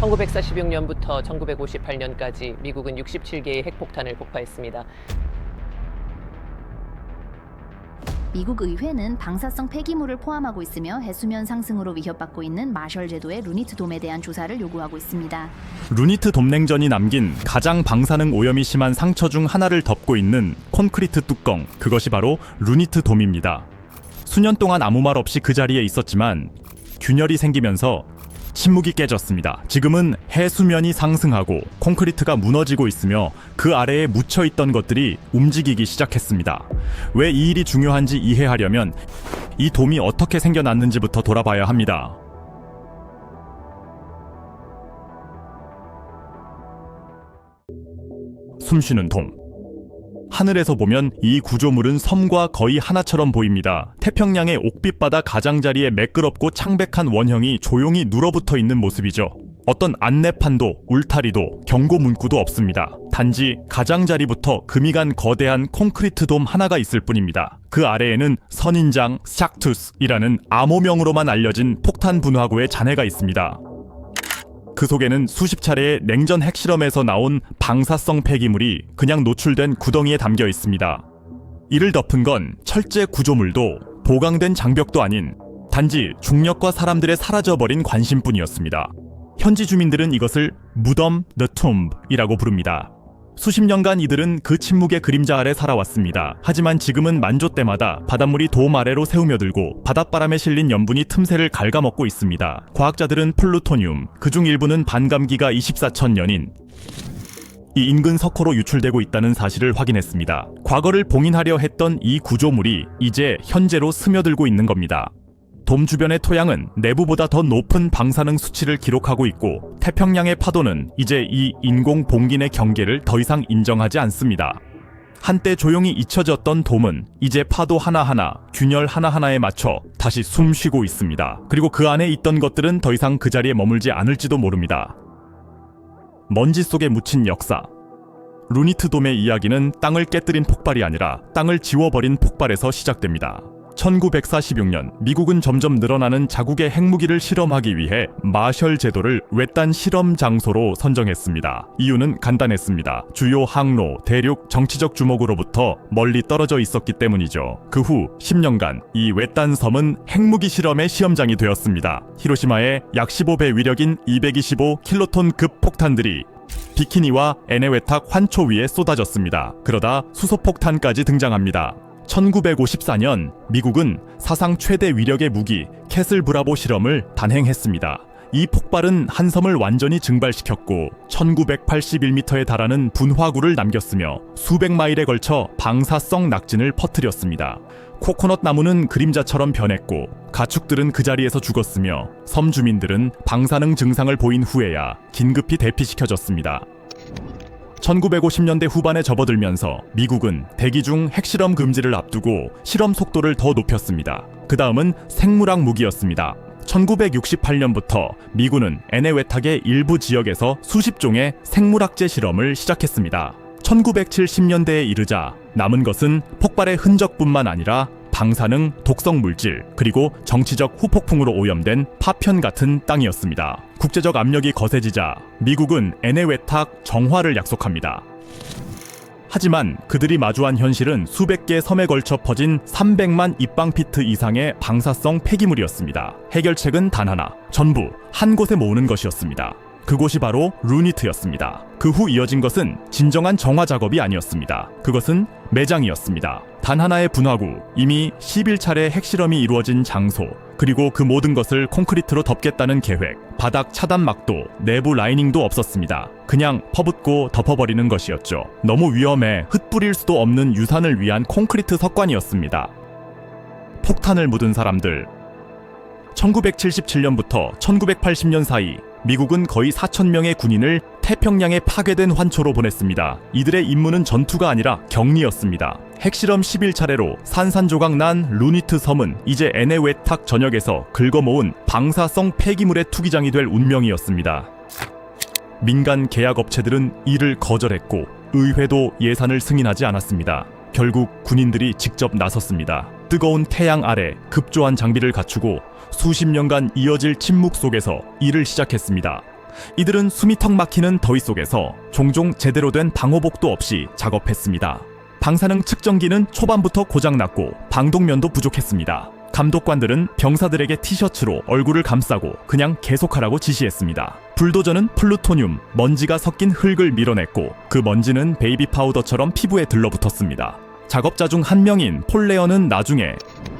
1946년부터 1958년까지 미국은 67개의 핵폭탄을 폭파했습니다. 미국 의회는 방사성 폐기물을 포함하고 있으며 해수면 상승으로 위협받고 있는 마셜 제도의 루니트 돔에 대한 조사를 요구하고 있습니다. 루니트 돔냉전이 남긴 가장 방사능 오염이 심한 상처 중 하나를 덮고 있는 콘크리트 뚜껑, 그것이 바로 루니트 돔입니다. 수년 동안 아무 말 없이 그 자리에 있었지만 균열이 생기면서 침묵이 깨졌습니다. 지금은 해수면이 상승하고 콘크리트가 무너지고 있으며 그 아래에 묻혀 있던 것들이 움직이기 시작했습니다. 왜 이 일이 중요한지 이해하려면 이 돔이 어떻게 생겨났는지부터 돌아봐야 합니다. 숨쉬는 돔. 하늘에서 보면 이 구조물은 섬과 거의 하나처럼 보입니다. 태평양의 옥빛바다 가장자리에 매끄럽고 창백한 원형이 조용히 눌어붙어 있는 모습이죠. 어떤 안내판도 울타리도 경고 문구도 없습니다. 단지 가장자리부터 금이 간 거대한 콘크리트 돔 하나가 있을 뿐입니다. 그 아래에는 선인장 샥투스이라는 암호명으로만 알려진 폭탄 분화구의 잔해가 있습니다. 그 속에는 수십 차례의 냉전 핵실험에서 나온 방사성 폐기물이 그냥 노출된 구덩이에 담겨 있습니다. 이를 덮은 건 철제 구조물도 보강된 장벽도 아닌 단지 중력과 사람들의 사라져버린 관심뿐이었습니다. 현지 주민들은 이것을 무덤 The Tomb이라고 부릅니다. 수십 년간 이들은 그 침묵의 그림자 아래 살아왔습니다. 하지만 지금은 만조 때마다 바닷물이 돔 아래로 새우며들고 바닷바람에 실린 염분이 틈새를 갉아먹고 있습니다. 과학자들은 플루토늄, 그중 일부는 반감기가 24천 년인 이 인근 석호로 유출되고 있다는 사실을 확인했습니다. 과거를 봉인하려 했던 이 구조물이 이제 현재로 스며들고 있는 겁니다. 돔 주변의 토양은 내부보다 더 높은 방사능 수치를 기록하고 있고 태평양의 파도는 이제 이 인공 봉긴의 경계를 더 이상 인정하지 않습니다. 한때 조용히 잊혀졌던 돔은 이제 파도 하나하나, 균열 하나하나에 맞춰 다시 숨 쉬고 있습니다. 그리고 그 안에 있던 것들은 더 이상 그 자리에 머물지 않을지도 모릅니다. 먼지 속에 묻힌 역사. 루니트 돔의 이야기는 땅을 깨뜨린 폭발이 아니라 땅을 지워버린 폭발에서 시작됩니다. 1946년 미국은 점점 늘어나는 자국의 핵무기를 실험하기 위해 마셜 제도를 외딴 실험 장소로 선정했습니다. 이유는 간단했습니다. 주요 항로, 대륙, 정치적 주목으로부터 멀리 떨어져 있었기 때문이죠. 그 후 10년간 이 외딴 섬은 핵무기 실험의 시험장이 되었습니다. 히로시마에 약 15배 위력인 225킬로톤급 폭탄들이 비키니와 에네웨탁 환초 위에 쏟아졌습니다. 그러다 수소폭탄까지 등장합니다. 1954년 미국은 사상 최대 위력의 무기 캐슬 브라보 실험을 단행했습니다. 이 폭발은 한 섬을 완전히 증발시켰고 1981m에 달하는 분화구를 남겼으며 수백 마일에 걸쳐 방사성 낙진을 퍼뜨렸습니다. 코코넛 나무는 그림자처럼 변했고 가축들은 그 자리에서 죽었으며 섬 주민들은 방사능 증상을 보인 후에야 긴급히 대피시켜졌습니다. 1950년대 후반에 접어들면서 미국은 대기 중 핵실험 금지를 앞두고 실험 속도를 더 높였습니다. 그 다음은 생물학 무기였습니다. 1968년부터 미군은 에네웨탁의 일부 지역에서 수십 종의 생물학제 실험을 시작했습니다. 1970년대에 이르자 남은 것은 폭발의 흔적뿐만 아니라 방사능, 독성 물질, 그리고 정치적 후폭풍으로 오염된 파편 같은 땅이었습니다. 국제적 압력이 거세지자 미국은 에네웨탁 정화를 약속합니다. 하지만 그들이 마주한 현실은 수백 개 섬에 걸쳐 퍼진 300만 입방피트 이상의 방사성 폐기물이었습니다. 해결책은 단 하나, 전부 한 곳에 모으는 것이었습니다. 그곳이 바로 루니트였습니다. 그 후 이어진 것은 진정한 정화 작업이 아니었습니다. 그것은 매장이었습니다. 단 하나의 분화구, 이미 11차례 핵실험이 이루어진 장소, 그리고 그 모든 것을 콘크리트로 덮겠다는 계획, 바닥 차단막도, 내부 라이닝도 없었습니다. 그냥 퍼붓고 덮어버리는 것이었죠. 너무 위험해 흩뿌릴 수도 없는 유산을 위한 콘크리트 석관이었습니다. 폭탄을 묻은 사람들, 1977년부터 1980년 사이 미국은 거의 4천 명의 군인을 태평양에 파괴된 환초로 보냈습니다. 이들의 임무는 전투가 아니라 격리였습니다. 핵실험 11차례로 산산조각 난 루니트 섬은 이제 에네웨탁 전역에서 긁어모은 방사성 폐기물의 투기장이 될 운명이었습니다. 민간 계약 업체들은 이를 거절했고 의회도 예산을 승인하지 않았습니다. 결국 군인들이 직접 나섰습니다. 뜨거운 태양 아래 급조한 장비를 갖추고 수십 년간 이어질 침묵 속에서 일을 시작했습니다. 이들은 숨이 턱 막히는 더위 속에서 종종 제대로 된 방호복도 없이 작업했습니다. 방사능 측정기는 초반부터 고장났고 방독면도 부족했습니다. 감독관들은 병사들에게 티셔츠로 얼굴을 감싸고 그냥 계속하라고 지시했습니다. 불도저는 플루토늄, 먼지가 섞인 흙을 밀어냈고 그 먼지는 베이비 파우더처럼 피부에 들러붙었습니다. 작업자 중 한 명인 폴 레어는 나중에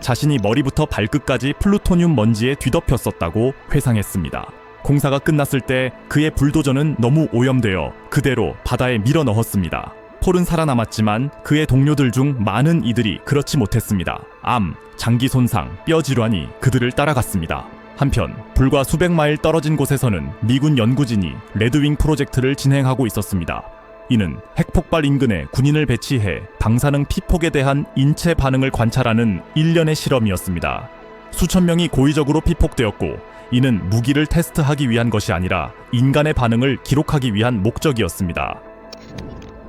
자신이 머리부터 발끝까지 플루토늄 먼지에 뒤덮였었다고 회상했습니다. 공사가 끝났을 때 그의 불도저는 너무 오염되어 그대로 바다에 밀어 넣었습니다. 폴은 살아남았지만 그의 동료들 중 많은 이들이 그렇지 못했습니다. 암, 장기 손상, 뼈 질환이 그들을 따라갔습니다. 한편 불과 수백 마일 떨어진 곳에서는 미군 연구진이 레드윙 프로젝트를 진행하고 있었습니다. 이는 핵폭발 인근에 군인을 배치해 방사능 피폭에 대한 인체 반응을 관찰하는 일련의 실험이었습니다. 수천 명이 고의적으로 피폭되었고 이는 무기를 테스트하기 위한 것이 아니라 인간의 반응을 기록하기 위한 목적이었습니다.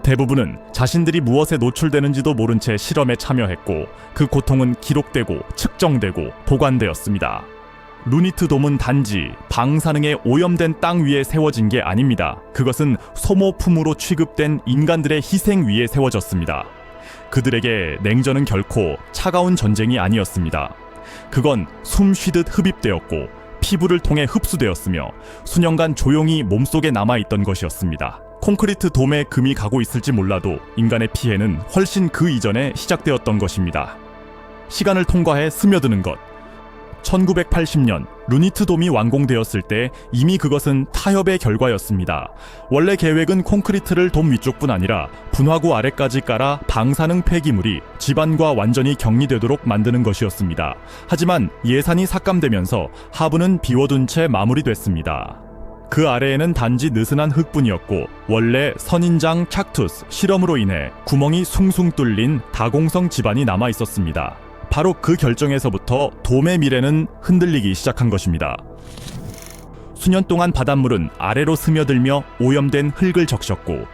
대부분은 자신들이 무엇에 노출되는지도 모른 채 실험에 참여했고 그 고통은 기록되고 측정되고 보관되었습니다. 루니트 돔은 단지 방사능에 오염된 땅 위에 세워진 게 아닙니다. 그것은 소모품으로 취급된 인간들의 희생 위에 세워졌습니다. 그들에게 냉전은 결코 차가운 전쟁이 아니었습니다. 그건 숨 쉬듯 흡입되었고 피부를 통해 흡수되었으며 수년간 조용히 몸속에 남아있던 것이었습니다. 콘크리트 돔에 금이 가고 있을지 몰라도 인간의 피해는 훨씬 그 이전에 시작되었던 것입니다. 시간을 통과해 스며드는 것. 1980년 루니트 돔이 완공되었을 때 이미 그것은 타협의 결과였습니다. 원래 계획은 콘크리트를 돔 위쪽뿐 아니라 분화구 아래까지 깔아 방사능 폐기물이 집안과 완전히 격리되도록 만드는 것이었습니다. 하지만 예산이 삭감되면서 하부는 비워둔 채 마무리됐습니다. 그 아래에는 단지 느슨한 흙뿐이었고 원래 선인장 칵투스 실험으로 인해 구멍이 숭숭 뚫린 다공성 집안이 남아 있었습니다. 바로 그 결정에서부터 돔의 미래는 흔들리기 시작한 것입니다. 수년 동안 바닷물은 아래로 스며들며 오염된 흙을 적셨고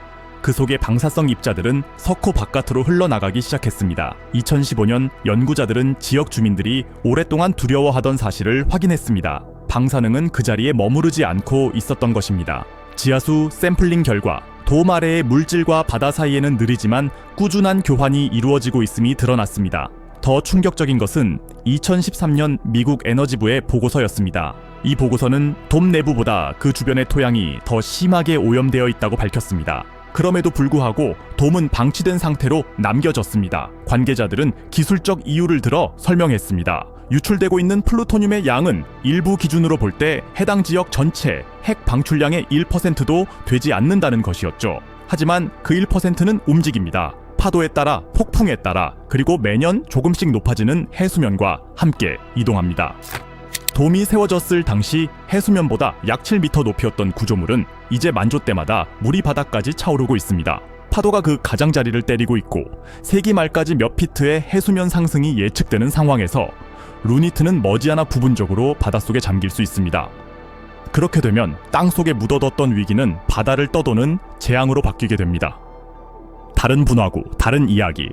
그 속의 방사성 입자들은 석호 바깥으로 흘러나가기 시작했습니다. 2015년 연구자들은 지역 주민들이 오랫동안 두려워하던 사실을 확인했습니다. 방사능은 그 자리에 머무르지 않고 있었던 것입니다. 지하수 샘플링 결과 돔 아래의 물질과 바다 사이에는 느리지만 꾸준한 교환이 이루어지고 있음이 드러났습니다. 더 충격적인 것은 2013년 미국 에너지부의 보고서였습니다. 이 보고서는 돔 내부보다 그 주변의 토양이 더 심하게 오염되어 있다고 밝혔습니다. 그럼에도 불구하고 돔은 방치된 상태로 남겨졌습니다. 관계자들은 기술적 이유를 들어 설명했습니다. 유출되고 있는 플루토늄의 양은 일부 기준으로 볼 때 해당 지역 전체 핵 방출량의 1%도 되지 않는다는 것이었죠. 하지만 그 1%는 움직입니다. 파도에 따라 폭풍에 따라 그리고 매년 조금씩 높아지는 해수면과 함께 이동합니다. 돔이 세워졌을 당시 해수면보다 약 7m 높이였던 구조물은 이제 만조 때마다 물이 바닥까지 차오르고 있습니다. 파도가 그 가장자리를 때리고 있고 세기 말까지 몇 피트의 해수면 상승이 예측되는 상황에서 루니트는 머지않아 부분적으로 바닷속에 잠길 수 있습니다. 그렇게 되면 땅 속에 묻어뒀던 위기는 바다를 떠도는 재앙으로 바뀌게 됩니다. 다른 분화구, 다른 이야기.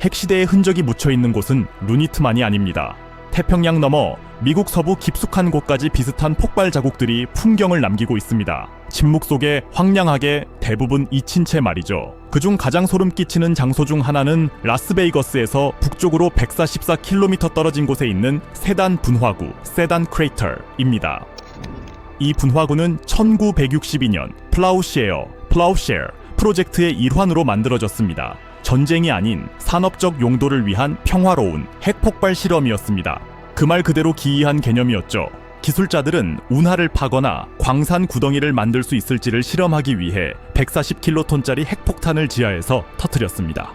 핵시대의 흔적이 묻혀 있는 곳은 루니트만이 아닙니다. 태평양 너머 미국 서부 깊숙한 곳까지 비슷한 폭발 자국들이 풍경을 남기고 있습니다. 침묵 속에 황량하게 대부분 잊힌 채 말이죠. 그중 가장 소름 끼치는 장소 중 하나는 라스베이거스에서 북쪽으로 144km 떨어진 곳에 있는 세단 분화구, 세단 크레이터입니다. 이 분화구는 1962년 플라우시에어, 플라우셰어 프로젝트의 일환으로 만들어졌습니다. 전쟁이 아닌 산업적 용도를 위한 평화로운 핵폭발 실험이었습니다. 그 말 그대로 기이한 개념이었죠. 기술자들은 운하를 파거나 광산 구덩이를 만들 수 있을지를 실험하기 위해 140킬로톤짜리 핵폭탄을 지하에서 터뜨렸습니다.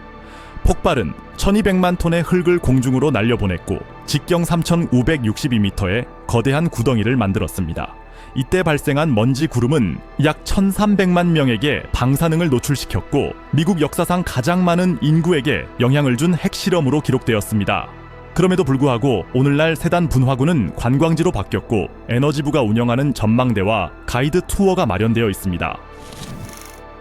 폭발은 1200만 톤의 흙을 공중으로 날려보냈고 직경 3562m의 거대한 구덩이를 만들었습니다. 이때 발생한 먼지 구름은 약 1300만 명에게 방사능을 노출시켰고 미국 역사상 가장 많은 인구에게 영향을 준 핵실험으로 기록되었습니다. 그럼에도 불구하고 오늘날 세단 분화구는 관광지로 바뀌었고 에너지부가 운영하는 전망대와 가이드 투어가 마련되어 있습니다.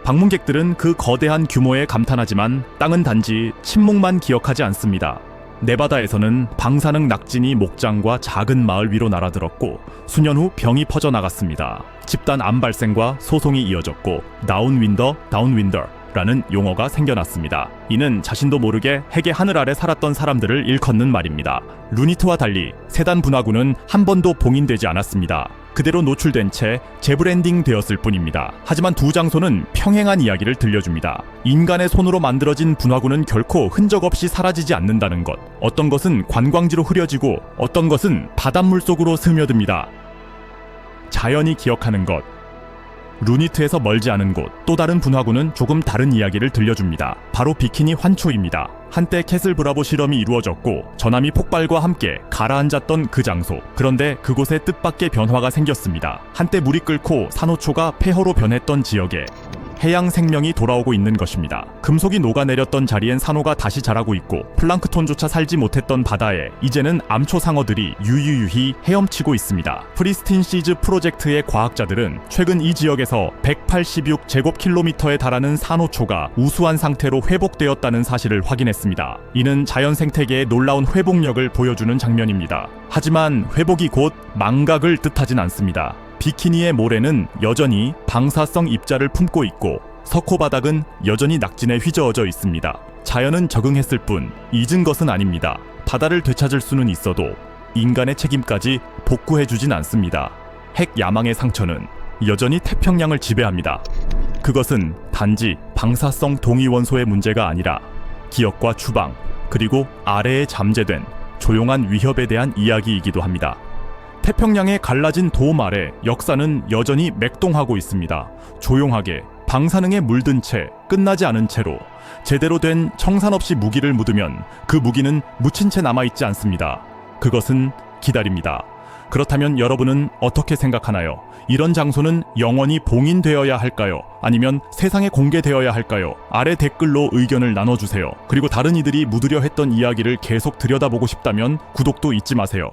방문객들은 그 거대한 규모에 감탄하지만 땅은 단지 침묵만 기억하지 않습니다. 네바다에서는 방사능 낙진이 목장과 작은 마을 위로 날아들었고 수년 후 병이 퍼져나갔습니다. 집단 암 발생과 소송이 이어졌고 다운윈더, 다운윈더 라는 용어가 생겨났습니다. 이는 자신도 모르게 핵의 하늘 아래 살았던 사람들을 일컫는 말입니다. 루니트와 달리 세단 분화구는 한 번도 봉인되지 않았습니다. 그대로 노출된 채 재브랜딩 되었을 뿐입니다. 하지만 두 장소는 평행한 이야기를 들려줍니다. 인간의 손으로 만들어진 분화구는 결코 흔적 없이 사라지지 않는다는 것. 어떤 것은 관광지로 흐려지고 어떤 것은 바닷물 속으로 스며듭니다. 자연이 기억하는 것. 루니트에서 멀지 않은 곳 또 다른 분화구는 조금 다른 이야기를 들려줍니다. 바로 비키니 환초입니다. 한때 캐슬 브라보 실험이 이루어졌고 전함이 폭발과 함께 가라앉았던 그 장소. 그런데 그곳에 뜻밖의 변화가 생겼습니다. 한때 물이 끓고 산호초가 폐허로 변했던 지역에 해양 생명이 돌아오고 있는 것입니다. 금속이 녹아내렸던 자리엔 산호가 다시 자라고 있고 플랑크톤조차 살지 못했던 바다에 이제는 암초 상어들이 유유유히 헤엄치고 있습니다. 프리스틴 시즈 프로젝트의 과학자들은 최근 이 지역에서 186 제곱킬로미터에 달하는 산호초가 우수한 상태로 회복되었다는 사실을 확인했습니다. 이는 자연 생태계의 놀라운 회복력을 보여주는 장면입니다. 하지만 회복이 곧 망각을 뜻하진 않습니다. 비키니의 모래는 여전히 방사성 입자를 품고 있고 석호 바닥은 여전히 낙진에 휘저어져 있습니다. 자연은 적응했을 뿐 잊은 것은 아닙니다. 바다를 되찾을 수는 있어도 인간의 책임까지 복구해주진 않습니다. 핵 야망의 상처는 여전히 태평양을 지배합니다. 그것은 단지 방사성 동위원소의 문제가 아니라 기억과 추방 그리고 아래에 잠재된 조용한 위협에 대한 이야기이기도 합니다. 태평양의 갈라진 도움 아래 역사는 여전히 맥동하고 있습니다. 조용하게 방사능에 물든 채 끝나지 않은 채로 제대로 된 청산 없이 무기를 묻으면 그 무기는 묻힌 채 남아 있지 않습니다. 그것은 기다립니다. 그렇다면 여러분은 어떻게 생각하나요? 이런 장소는 영원히 봉인되어야 할까요? 아니면 세상에 공개되어야 할까요? 아래 댓글로 의견을 나눠주세요. 그리고 다른 이들이 묻으려 했던 이야기를 계속 들여다보고 싶다면 구독도 잊지 마세요.